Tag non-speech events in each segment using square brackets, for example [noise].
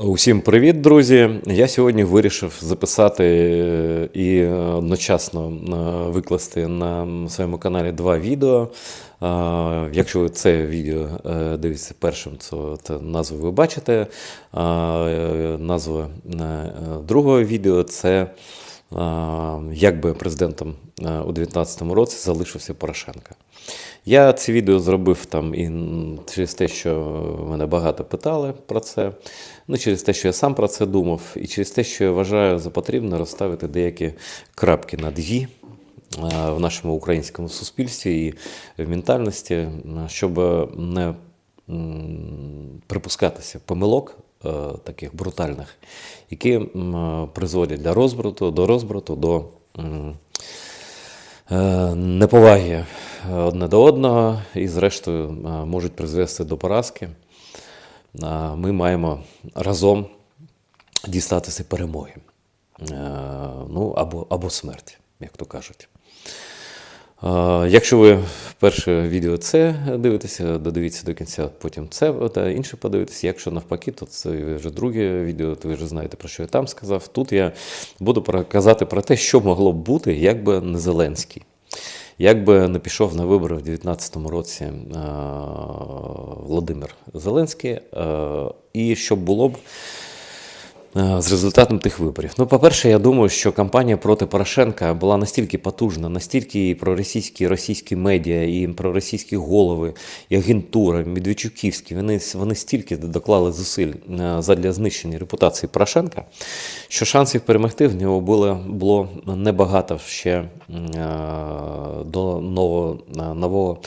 Усім привіт, друзі! Я сьогодні вирішив записати е, і одночасно е, викласти на своєму каналі два відео. Е, Якщо ви це відео е, дивитеся першим, то, то назву ви бачите. Е, назва е, другого відео це е, як би президентом у 2019 році залишився Порошенко. Я це відео зробив там і через те, що мене багато питали про це, ну через те, що я сам про це думав, і через те, що я вважаю за потрібне розставити деякі крапки над «і» в нашому українському суспільстві і в ментальності, щоб не припускатися помилок таких брутальних, які призводять до розбрату, до розбрату, до е, неповаги одне до одного і, зрештою, е, можуть призвести до поразки. Е, Ми маємо разом дістатися перемоги. Е, Ну, або, або смерті, як то кажуть. Якщо ви перше відео це дивитеся, додивіться до кінця, потім це та інше подивитися. Якщо навпаки, то це вже друге відео, то ви вже знаєте, про що я там сказав. Тут я буду казати про те, що могло б бути, якби не Зеленський. Як би не пішов на вибори в 2019 році Володимир Зеленський, і що було б з результатом тих виборів. Ну, по-перше, я думаю, що кампанія проти Порошенка була настільки потужна, настільки і проросійські російські медіа, і проросійські голови, і агентура, Медведчуківські, вони, вони стільки доклали зусиль е, задля знищення репутації Порошенка, що шансів перемогти в нього було, було небагато ще е, до нового, е, нового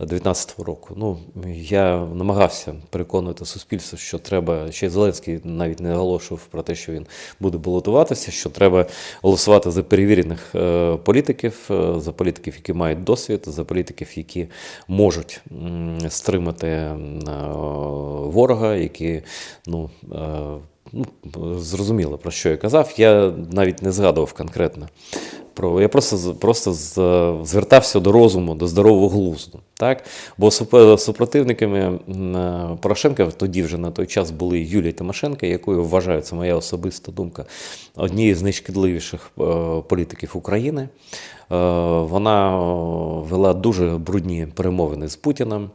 19 року. Ну, я намагався переконувати суспільство, що треба, ще Зеленський навіть не оголошував про те, що він буде балотуватися, що треба голосувати за перевірених е, політиків, е, за політиків, які мають досвід, за політиків, які можуть стримати е, ворога, які ну. Ну, зрозуміло, про що я казав. Я навіть не згадував конкретно. Я просто, просто звертався до розуму, до здорового глузду. Так? Бо супротивниками Порошенка тоді вже на той час були Юлія Тимошенко, якою вважаю, це моя особиста думка, однією з найшкідливіших е, політиків України. Е, Вона е, вела дуже брудні перемовини з Путіним.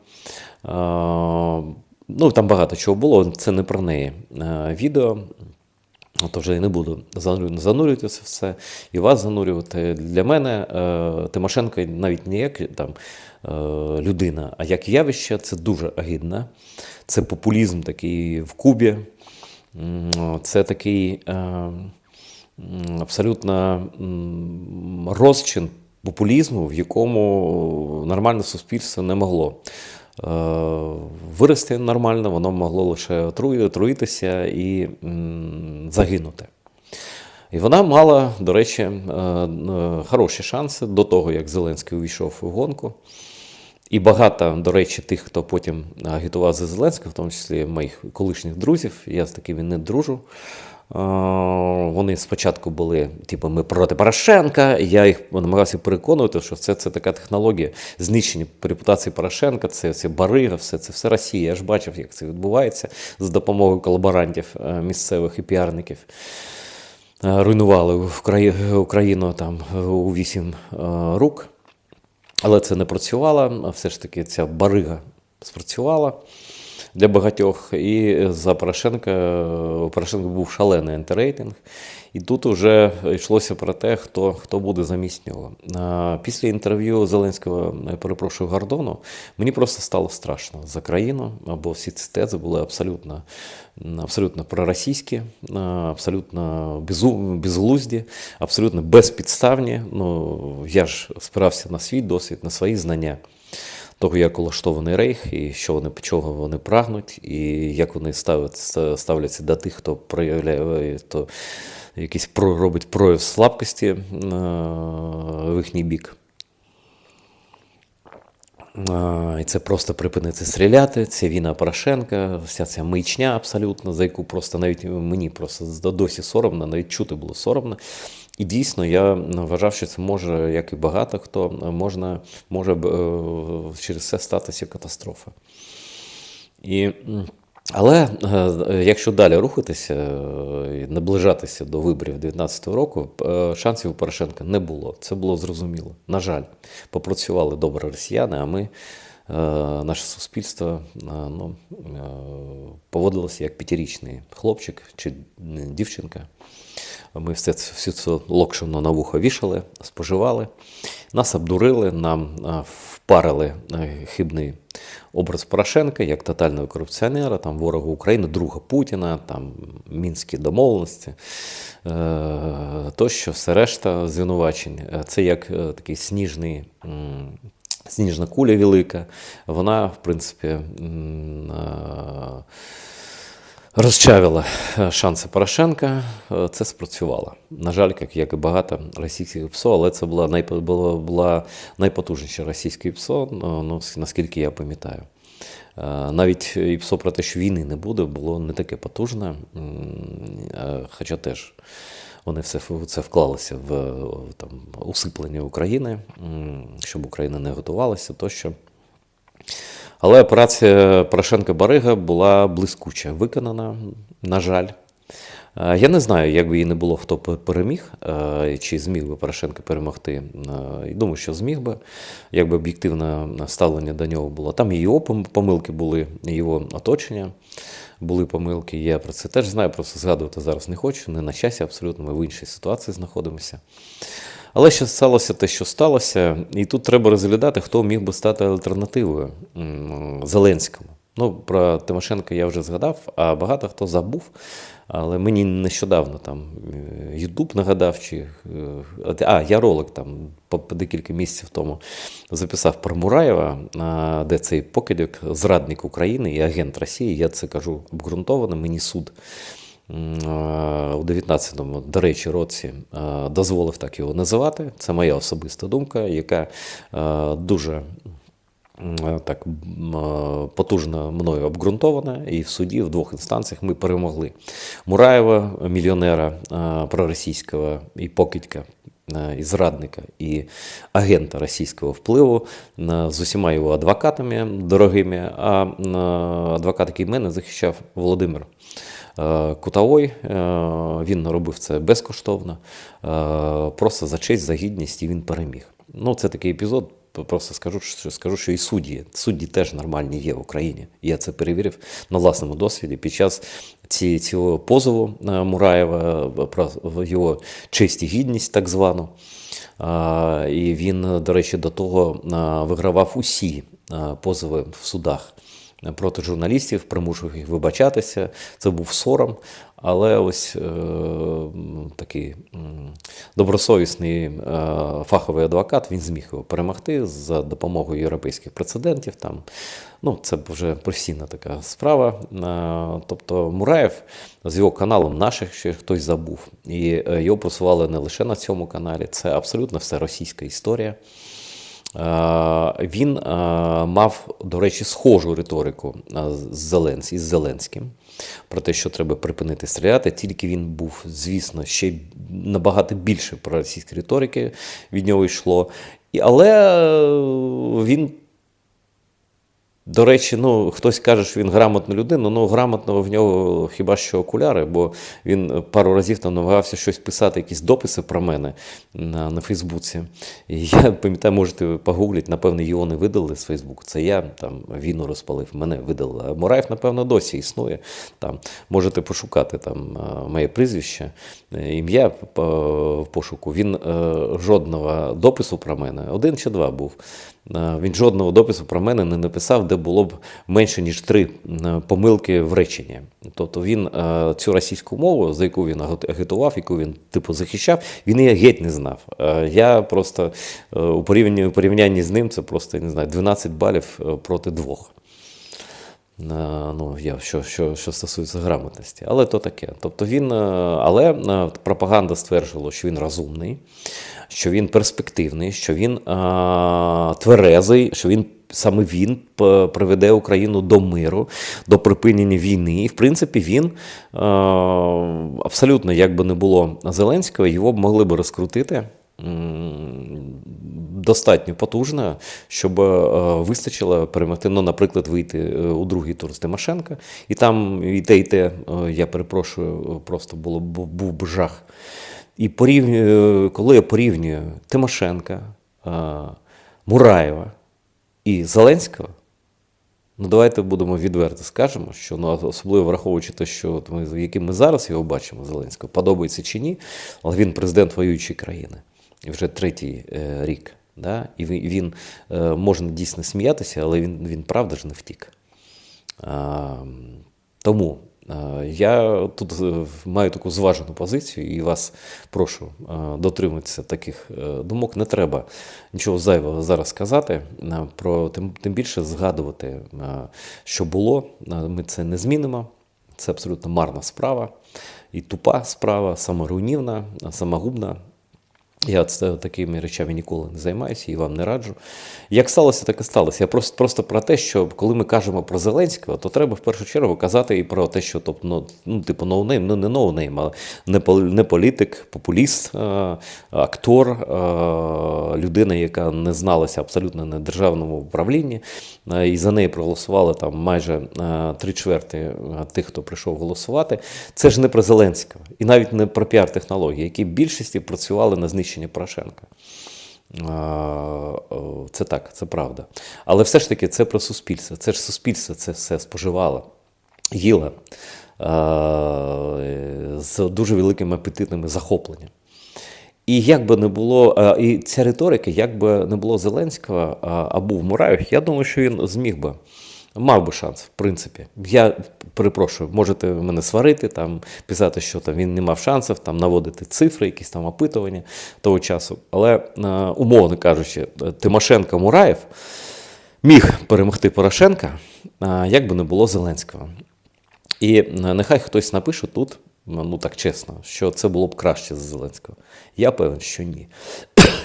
Ну, там багато чого було, це не про неї відео. От вже я не буду занурю- занурюватися все і вас занурювати. Для мене е, Тимошенко навіть не як там, е, людина, а як явище, це дуже агідно. Це популізм такий в Кубі. Це такий е, абсолютно розчин популізму, в якому нормальне суспільство не могло вирости нормально, воно могло лише отруїтися і загинути. І вона мала, до речі, е, е, хороші шанси до того, як Зеленський увійшов у гонку. І багато, до речі, тих, хто потім агітував за Зеленського, в тому числі моїх колишніх друзів, я з такими не дружу. Е, Вони спочатку були, типу, ми проти Порошенка. Я їх намагався переконувати, що це, це така технологія знищення репутації Порошенка, це, це барига, все це все Росія. Я ж бачив, як це відбувається з допомогою колаборантів е, місцевих і піарників. Е, Руйнували Україну там у вісім рук. Але це не працювало, все ж таки ця барига спрацювала для багатьох. І за Порошенка у Порошенка був шалений антирейтинг. І тут вже йшлося про те, хто, хто буде замість нього. Після інтерв'ю Зеленського, перепрошую, Гордону, мені просто стало страшно за країну, бо всі ці тези були абсолютно, абсолютно проросійські, абсолютно безглузді, абсолютно безпідставні. Ну, я ж спирався на свій досвід, на свої знання того, як улаштований рейх, і що вони чого вони прагнуть, і як вони ставлять, ставляться до тих, хто проявляє то якийсь робить прояв слабкості е, в їхній бік. І це просто припинити стріляти. Це війна Порошенка, вся ця маячня абсолютно, за яку просто навіть мені просто досі соромно, навіть чути було соромно. І дійсно я вважав, що це може, як і багато хто, можна, може е, через це статися катастрофа. І Але е, якщо далі рухатися е, і наближатися до виборів 2019 року, шансів у Порошенка не було. Це було зрозуміло. На жаль, попрацювали добре росіяни, а ми, наше суспільство, ну, поводилося як п'ятирічний хлопчик чи дівчинка. Ми все це, всю цю локшину на вухо вішали, споживали. Нас обдурили, нам впарили хибний образ Порошенка як тотального корупціонера, там ворога України, друга Путіна, там мінські домовленості, е, тощо, все решта звинувачень. Е, Це як е, такий сніжний. Сніжна куля велика, вона, в принципі, розчавила е, шанси Порошенка. Е, Це спрацювало. На жаль, як, і багато російських ПСО, але це була, найп- була, була найпотужніша російське ПСО, ну, ну, наскільки я пам'ятаю. Е, Навіть і ПСО про те, що війни не буде, було не таке потужне, е, хоча теж вони все це вклалися в е, там, усиплення України, щоб Україна не готувалася тощо. Але операція Порошенка-Барига була блискуче виконана, на жаль. Е, Я не знаю, як би її не було, хто переміг, е, чи зміг би Порошенко перемогти. Е, Думаю, що зміг би, якби об'єктивне ставлення до нього було. Там і його помилки були, і його оточення були помилки. Я про це теж знаю, просто згадувати зараз не хочу. Не на часі абсолютно, ми в іншій ситуації знаходимося. Але що сталося те, що сталося, і тут треба розглядати, хто міг би стати альтернативою Зеленському. Ну, про Тимошенка я вже згадав, а багато хто забув. Але мені нещодавно там е, Ютуб нагадав, чи е, а я ролик там по декілька місяців тому записав про Мураєва, де цей покидьок, зрадник України і агент Росії. Я це кажу обґрунтовано. Мені суд у 19-му, до речі, році е, дозволив так його називати. Це моя особиста думка, яка е, дуже так е, потужно мною обґрунтована, і в суді в двох інстанціях ми перемогли Мураєва, мільйонера е, проросійського і покидька. е, І зрадника, і агента російського впливу е, з усіма його адвокатами дорогими. А е, адвокат, який мене захищав, Володимир е, Кутовой, е, він робив це безкоштовно, е, просто за честь, за гідність, і він переміг. Ну, це такий епізод. Просто скажу, що скажу, що і судді. Судді теж нормальні є в Україні. Я це перевірив на власному досвіді. Під час ці, цього позову е, Мураєва е, про його честь і гідність, так звану. І він, до речі, до того вигравав усі позови в судах проти журналістів, примушував їх вибачатися. Це був сором. Але ось е, такий добросовісний е, фаховий адвокат він зміг його перемогти за допомогою європейських прецедентів. Там. Ну, це вже професійна така справа. Е, тобто Мураєв з його каналом наших ще хтось забув. І е, його просували не лише на цьому каналі, це абсолютно все російська історія. Е, Він е, мав, до речі, схожу риторику е, з із Зеленським про те, що треба припинити стріляти. Тільки він був, звісно, ще набагато більше про російські риторики від нього йшло. Але він до речі, ну хтось каже, що він грамотна людина. Ну грамотного в нього хіба що окуляри, бо він пару разів там намагався щось писати, якісь дописи про мене на, на Фейсбуці. І я пам'ятаю, можете погуглити, напевно, його не видали з Фейсбуку. Це я там війну розпалив, мене видали. А Мураєв, напевно, досі існує. Там можете пошукати там е, моє прізвище, е, ім'я в пошуку. Він е, жодного допису про мене, один чи два був. Е, Він жодного допису про мене не написав, де було б менше ніж три е, помилки в реченні. Тобто він е, цю російську мову, за яку він агітував, яку він типу захищав, він її геть не знав. Я просто у порівнянні, у порівнянні з ним це просто не знаю 12 балів проти двох. Ну, я, що, що, що стосується грамотності. Але то таке. Тобто він, е, але е, пропаганда стверджувала, що він розумний, що він перспективний, що він е, тверезий, що він. Саме він приведе Україну до миру, до припинення війни. І, в принципі, він е, абсолютно, як би не було Зеленського, його б могли б розкрутити достатньо потужна, щоб е, вистачило перемогти, ну, наприклад, вийти е, у другий тур з Тимошенка. І там і те, і те, е, я перепрошую, просто було, бу- був би жах. І порівнюю, коли я порівнюю Тимошенка, Мураєва і Зеленського, Ну, давайте будемо відверто скажемо, що ну, особливо враховуючи те, що от ми, яким ми зараз його бачимо, Зеленського, подобається чи ні, але він президент воюючої країни. І вже третій е, рік. Да? І він, е, можна дійсно сміятися, але він, він правда ж не втік. Тому е, я тут е, маю таку зважену позицію і вас прошу дотримуватися таких думок. Не треба нічого зайвого зараз сказати, е, про тим, тим більше згадувати, що було. Ми це не змінимо. Це абсолютно марна справа і тупа справа, саморуйнівна, самогубна. Я це такими речами ніколи не займаюся і вам не раджу. Як сталося, так і сталося. Я просто, просто про те, що коли ми кажемо про Зеленського, то треба в першу чергу казати і про те, що тобто, ну, ну, типу ноунейм, ну не ноунейм, а не, пол- не політик, популіст, е, актор, е, людина, яка не зналася абсолютно на державному управлінні, е, і за неї проголосували там майже три чверти тих, хто прийшов голосувати. Це ж не про Зеленського і навіть не про піар-технології, які в більшості працювали на знищення Порошенка. Це так, це правда. Але все ж таки це про суспільство. Це ж суспільство це все споживало, їло з дуже великим апетитним захопленням. І як би не було, і ця риторика, як би не було Зеленського а, а був Мураєв, я думаю, що він зміг би. Мав би шанс, в принципі. Я перепрошую, можете мене сварити, там, писати, що там він не мав шансів, там, наводити цифри, якісь там опитування того часу. Але, е, умовно кажучи, Тимошенко Мураєв міг перемогти Порошенка, е, як би не було Зеленського. І е, нехай хтось напише тут, ну так чесно, що це було б краще за Зеленського. Я певен, що ні.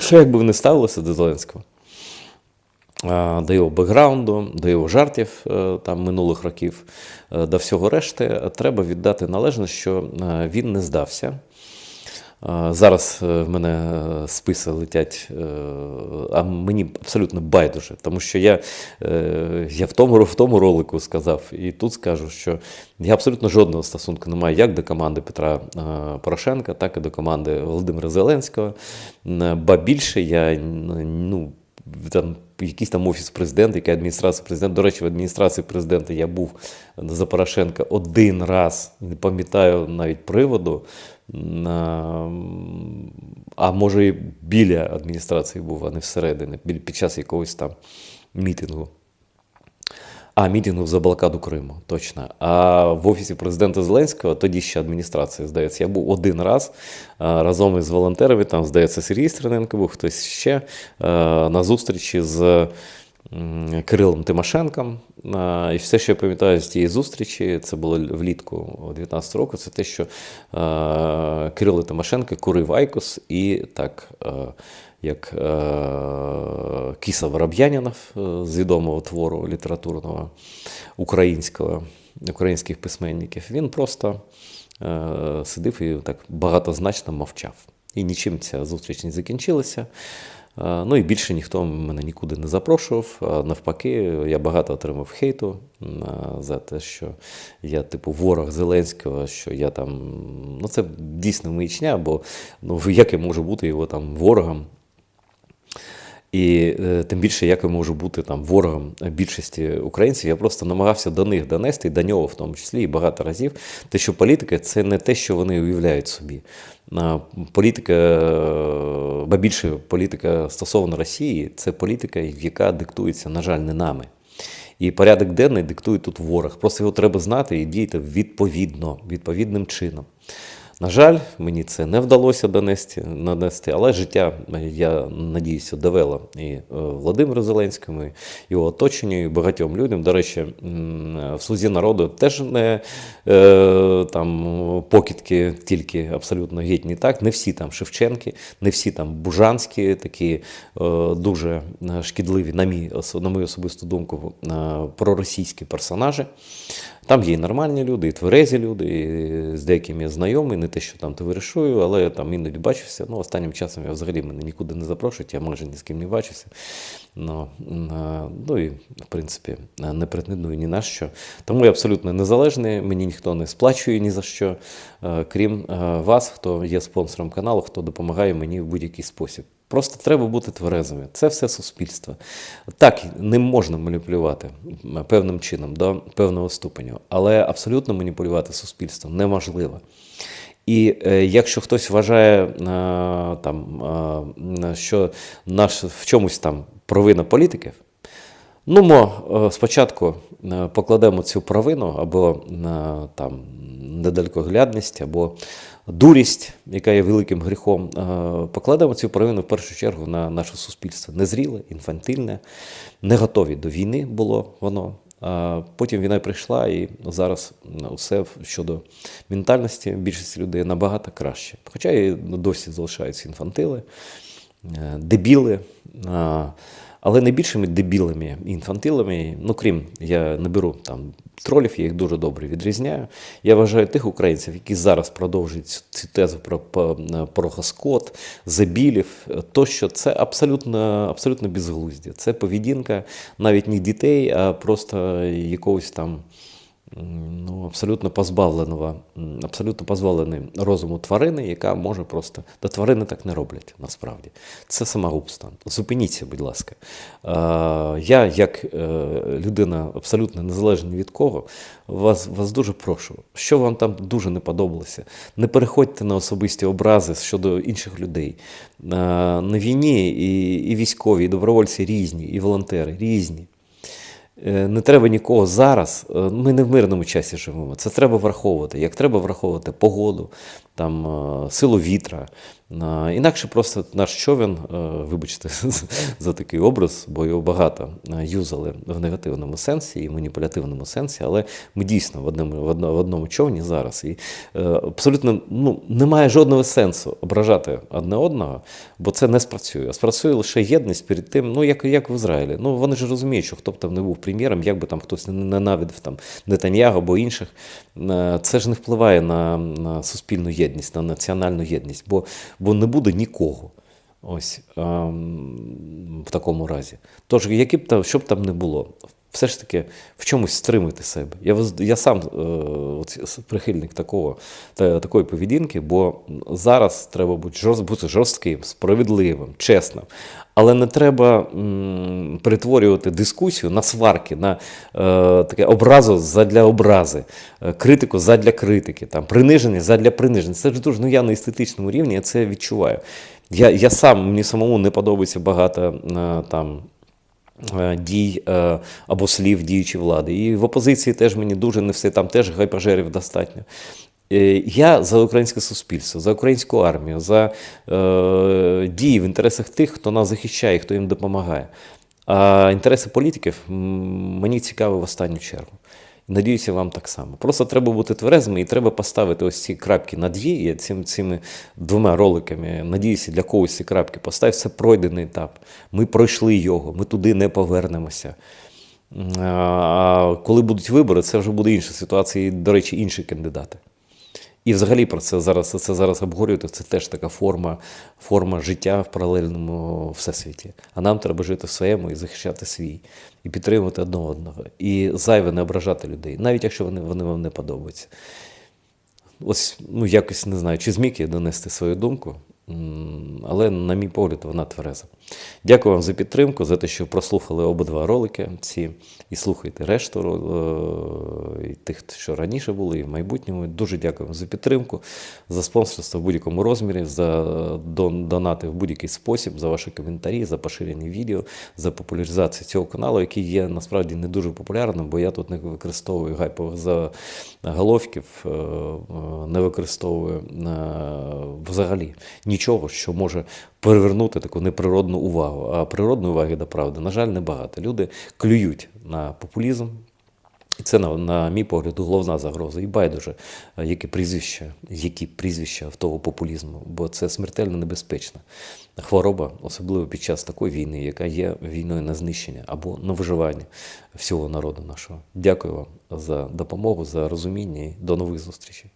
Що якби вони ставилися до Зеленського? До його бекграунду, до його жартів е, там минулих років, е, до всього решти, треба віддати належне, що е, він не здався. Зараз в мене списи летять, а мені абсолютно байдуже, тому що я, я в, тому, в тому ролику сказав, і тут скажу, що я абсолютно жодного стосунку не маю як до команди Петра Порошенка, так і до команди Володимира Зеленського. Ба більше я ну, там якийсь там офіс президента, яка адміністрація президента. До речі, в адміністрації президента я був за Порошенка один раз, не пам'ятаю навіть приводу. А може біля адміністрації був, а не всередині, під час якогось там мітингу. А, мітингу за блокаду Криму, точно. А в офісі президента Зеленського, тоді ще адміністрація, здається, я був один раз разом із волонтерами, там, здається, Сергій Стерненко був, хтось ще на зустрічі з Кирилом Тимошенком. І все, що я пам'ятаю з тієї зустрічі, це було влітку 19 року, це те, що Кирило Тимошенко курив Айкос і так. Як е, Кіса Вороб'янінов е, з відомого твору літературного українського, українських письменників, він просто е, сидив і так багатозначно мовчав. І нічим ця зустріч не закінчилася. Ну і більше ніхто мене нікуди не запрошував. Навпаки, я багато отримав хейту за те, що я, типу, ворог Зеленського, що я там. Ну, це дійсно маячня, бо ну, як я можу бути його там ворогом. І е, тим більше, як я можу бути там ворогом більшості українців, я просто намагався до них донести, до нього в тому числі, і багато разів, те, що політика це не те, що вони уявляють собі. Політика, е, ба більше політика стосовно Росії, це політика, яка диктується, на жаль, не нами. І порядок денний диктує тут ворог. Просто його треба знати і діяти відповідно, відповідним чином. На жаль, мені це не вдалося донести, нанести, але життя, я надіюся, довело і е, Володимиру Зеленському, і його оточенню, і багатьом людям. До речі, в слузі народу теж не е, там покидки, тільки абсолютно геть так. Не всі там Шевченки, не всі там Бужанські, такі е, дуже е, шкідливі, на, мій, на мою особисту думку, е, проросійські персонажі. Там є і нормальні люди, і тверезі люди, і з деякими я знайомий, не те, що там товаришую, але я там іноді бачився. Ну, останнім часом я взагалі мене нікуди не запрошують, я майже ні з ким не бачився. Ну, е, ну і, в принципі, не претендую ні на що. Тому я абсолютно незалежний, мені ніхто не сплачує ні за що, е, крім е, вас, хто є спонсором каналу, хто допомагає мені в будь-який спосіб. Просто треба бути тверезими. Це все суспільство. Так, ним можна маніпулювати певним чином до певного ступеню, але абсолютно маніпулювати суспільством неможливо. І е, якщо хтось вважає, е, там, е, що наш в чомусь там провина політиків, ну ми е, спочатку е, покладемо цю провину або е, там, недалекоглядність, або дурість, яка є великим гріхом, е, покладемо цю провину в першу чергу на наше суспільство. Незріле, інфантильне, не готові до війни було воно. Потім війна прийшла, і зараз все щодо ментальності більшості людей набагато краще. Хоча і досі залишаються інфантили, е, дебіли. Але найбільшими дебілами і інфантилами, ну крім я не беру там тролів, я їх дуже добре відрізняю. Я вважаю тих українців, які зараз продовжують цю- тезу про, Гаскот, Забілів, тощо це абсолютно, абсолютно безглуздя. Це поведінка навіть не дітей, а просто якогось там ну, абсолютно позбавленого, абсолютно позбавленої розуму тварини, яка може просто. Та тварини так не роблять насправді. Це самогубство. Зупиніться, будь ласка. Я, як е, людина абсолютно незалежна від кого, вас, вас дуже прошу, що вам там дуже не подобалося, не переходьте на особисті образи щодо інших людей. На війні і, і військові, і добровольці різні, і волонтери різні. Е, Не треба нікого зараз. е, Ми не в мирному часі живемо. Це треба враховувати. Як треба враховувати погоду, там, е, силу вітра. Інакше просто наш човен, е, вибачте [laughs] за такий образ, бо його багато е, юзали в негативному сенсі і маніпулятивному сенсі, але ми дійсно в одному, в одному, в одному човні зараз. І е, абсолютно ну, немає жодного сенсу ображати одне одного, бо це не спрацює. Спрацює лише єдність перед тим, ну як, як в Ізраїлі. Ну вони ж розуміють, що хто б там не був прем'єром, як би там хтось не ненавидив там Нетаньяго або інших, це ж не впливає на, на суспільну єдність, на національну єдність, бо, бо не буде нікого. Ось ем, в такому разі. Тож, які б там, що б там не було, все ж таки в чомусь стримуйте себе. Я, я сам е, прихильник такого, та, такої поведінки, бо зараз треба бути, жорст, бути жорстким, справедливим, чесним. Але не треба м, перетворювати дискусію на сварки, на е, таке образу задля образи, е, критику задля критики, там, приниження задля приниження. Це ж дуже ну, я на естетичному рівні я це відчуваю. Я, я сам, мені самому не подобається багато е, там дій е, або слів діючої влади. І в опозиції теж мені дуже не все, там теж гайпажерів достатньо. Е, Я за українське суспільство, за українську армію, за е, дії в інтересах тих, хто нас захищає, хто їм допомагає. А інтереси політиків мені цікаві в останню чергу. Надіюся, вам так само. Просто треба бути тверезими і треба поставити ось ці крапки над «і». Цим, цими двома роликами. Надіюся, для когось ці крапки постав. Це пройдений етап. Ми пройшли його, ми туди не повернемося. А коли будуть вибори, це вже буде інша ситуація, і, до речі, інші кандидати. І взагалі про це зараз це зараз обговорювати. Це теж така форма, форма життя в паралельному всесвіті. А нам треба жити в своєму і захищати свій, і підтримувати одне одного. І зайве не ображати людей, навіть якщо вони, вони вам не подобаються. Ось, ну якось не знаю, чи зміг я донести свою думку, але, на мій погляд, вона твереза. Дякую вам за підтримку, за те, що прослухали обидва ролики ці і слухайте решту е, і тих, що раніше були, і в майбутньому. Дуже дякую вам за підтримку, за спонсорство в будь-якому розмірі, за донати в будь-який спосіб, за ваші коментарі, за поширені відео, за популяризацію цього каналу, який є насправді не дуже популярним, бо я тут не використовую гайпових заголовків, е, е, не використовую взагалі нічого, що може перевернути таку неприродну увагу. А природної уваги до правди, на жаль, небагато. Люди клюють на популізм. І це, на, на мій погляд, головна загроза. І байдуже, е, які прізвища, які прізвища в того популізму, бо це смертельно небезпечна хвороба, особливо під час такої війни, яка є війною на знищення або на виживання всього народу нашого. Дякую вам за допомогу, за розуміння і до нових зустрічей.